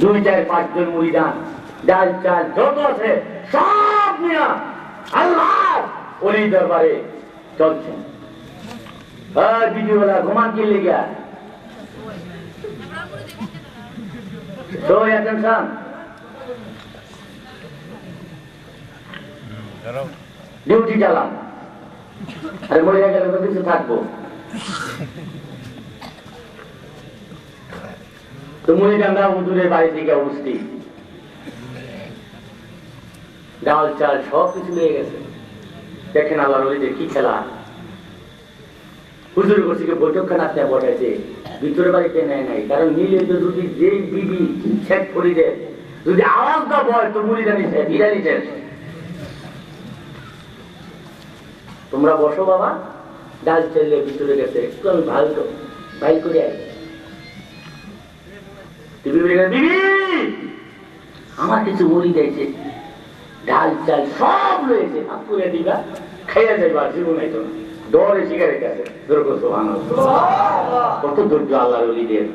দুই চার পাঁচজন মুড়ি দান ডাল চাল যত আছে, সব নিয়ে আল্লাহ ওলি দরবারে চলছে। হ্যাঁ বিডিওলা ঘুমান কি লেগে So attention. ডিউটি চালাম আরে মরে গেলে তো কিছু থাকব। তো মুড়িডাঙ্গা হুজুরের বাড়ি থেকে উপস্থিত ডাল চাল সব কিছু নিয়ে গেছে। দেখেন আল্লাহ রলিদের কি খেলা। হুজুর গোষ্ঠীকে বৈঠকখানা আপনি বসাইছে। ভিতরে বাড়িতে নেয় নাই। কারণ নিলে তো যদি যেই বিবি শেখ করিলে যদি আওয়াজটা বয় তো মুড়িটা নিছে বিরিয়ানি শেষ তোমরা বসো বাবা। ডাল চাইলে ভিতরে গেছে। একটু আমি ভালো ভাই করে আই বিবি বলে গেছে, আমার কিছু মুড়ি দিয়েছে ডাল চাল সব রয়েছে। আপুরে দিবা। খাইয়া যাইবা জীবন তো। ডরে সিগারেট আছে। দুর্গ সোহান কত ধৈর্য আল্লাহ রলিদের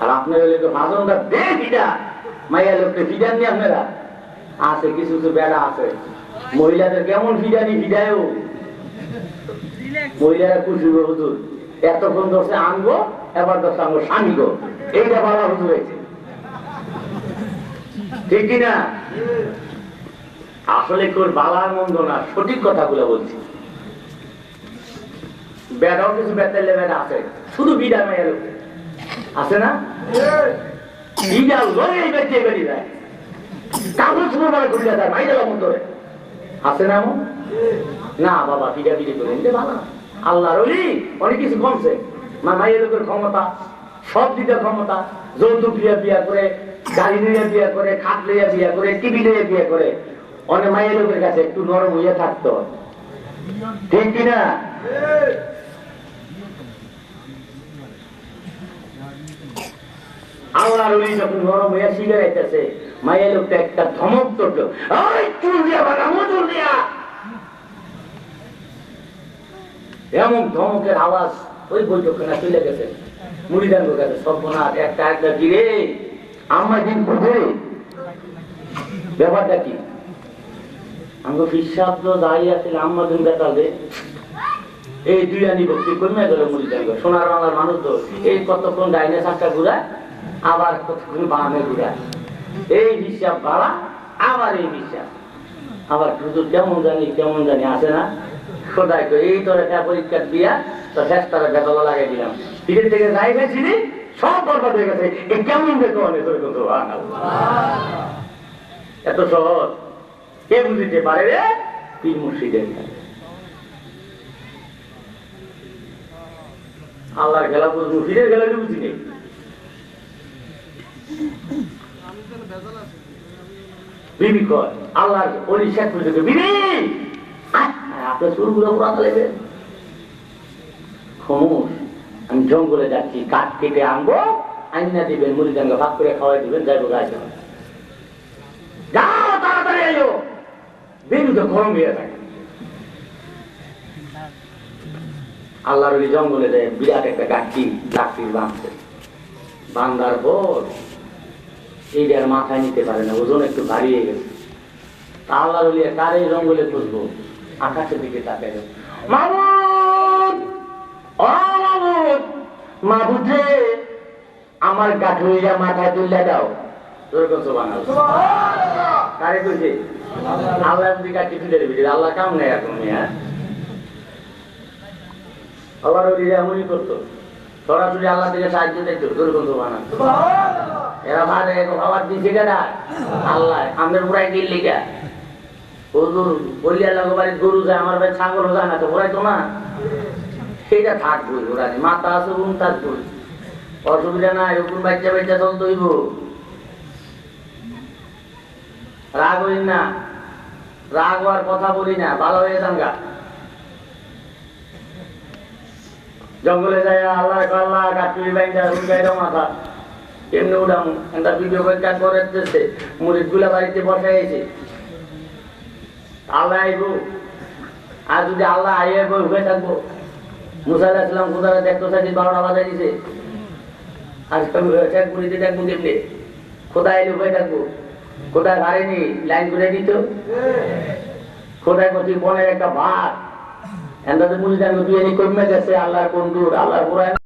আর আপনার হলে তো দে মাইয়া লোককে আপনারা। আছে কিছু কিছু বেড়া আছে। মহিলাদের কেমন ফিডানি ফিডায়ও মহিলারা খুশি হুজুর। এতক্ষণ দশে আনব, এবার দশে আনব স্বামী গো এইটা বলা হয়েছে। ঠিক কিনা আসলে কোর বালার মন্দ না, সঠিক কথাগুলো বলছি। বেড়াও কিছু বেতালে বেড়া আছে, শুধু বিড়া মেয়ের। আছে না? বিড়া লয়ে বেঁচে বেরিয়ে যায়? কাগজ শুরু করে ঘুরে যায়, মাইরা মতো আছে না? না বাবা, বিড়া বিড়ি করে ভালো না। আল্লাহর ওলি, অনেক কিছু কমছে। মা মায়ের লোকের ক্ষমতা, সব দিকে ক্ষমতা, যৌতুক লিয়া বিয়া করে গাড়ি লইয়া বিয়া করে, খাট লইয়া বিয়া করে, টিভি লইয়া বিয়া করে। অনেক মায়ের লোকের কাছে একটু নরম হইয়া থাকতো ঠিক কিনা আল্লাহর ওলি যখন নরম হইয়া সিগারেটেছে মায়ের লোকটা একটা ধমক দিয়া বানাবো চুল দিয়া! এমন ধমকের আওয়াজ ওই বৈঠকখানা চলে গেছে। মুড়িদান গেছে সর্বনাথ একটা একটা গিরে আমার দিন বুঝে ব্যাপারটা কি? আমাকে ফিসাব তো দাঁড়িয়ে আছে আম্মা দিন বেতালে এই দুই আনি ভক্তি কমে গেল মুড়িদান সোনার বাংলার মানুষ তো। এই কতক্ষণ ডাইনে চারটা ঘুরায়, আবার কতক্ষণ বামে ঘুরায়। এই হিসাব বাড়া, আবার এই হিসাব আবার কেমন জানি কেমন জানি আসে না। খোদাই করে এই তোর একটা পরীক্ষা দিয়া তো শেষ লাগাই দিলাম। থেকে সব বরবাদ হয়ে গেছে। এই কেমন এত সহজ। কে বুঝিতে পারে রে? পীর মুর্শিদের। আল্লাহর বুঝি নেই। শেখ বুঝে আপনার চুলগুলো আমি জঙ্গলে যাচ্ছি, কাঠ কেটে আনব, আইনা দিবেন মুড়ি জাঙ্গা ভাগ করে খাওয়াই দিবেন, যাইবো গাছ আল্লাহর জঙ্গলে যায় বিরাট একটা গাছটি লাকড়ির বাঁধছে বান্দার পর এইটার মাথায় নিতে পারে না, ওজন একটু বাড়িয়ে গেছে। তা আল্লাহর কার এই জঙ্গলে খুঁজবো? আকাশের দিকে তাকাই মামুদ ও মামুদ মাহবুদ রে আমার গাঠুরিয়া মাথায় তুলে দাও। কারে কইছে? আল্লাহ যদি কাটি তুলে দিবি আল্লাহ কাম নেই এখন হ্যাঁ? এমনই করতো। সরাসরি আল্লাহ থেকে সাহায্য দেখতো খাবার কেনা আল্লাহ আমাদের পুরাই দিল লিখা হুজুর, বলিয়া গরু যায়, আমার ছাগল যায় তো তো না মাথা অসুবিধা নাই রাগ না। রাগ কথা বলি না, ভালো হয়ে যাঙ্গা জঙ্গলে যায় আল্লাহ আল্লাহ মাথা। এমনি উড়াম একটা ভিডিও করে মুড়িদগুলা বাড়িতে বসাইছে। আল্লাহ আইব। আর যদি আল্লাহ আইয়ে হয়ে থাকব। কোথায় দেখতো বারোটা দিছে। আজকে দেখব কেমনি? কোথায় লুকাই থাকব। কোথায় হারেনি লাইন করে দিত? কোথায় করছি বনের একটা ভাত মুড়ি দাঙ্গ কমে গেছে, আল্লাহর বন্ধুর আল্লাহর কোরআন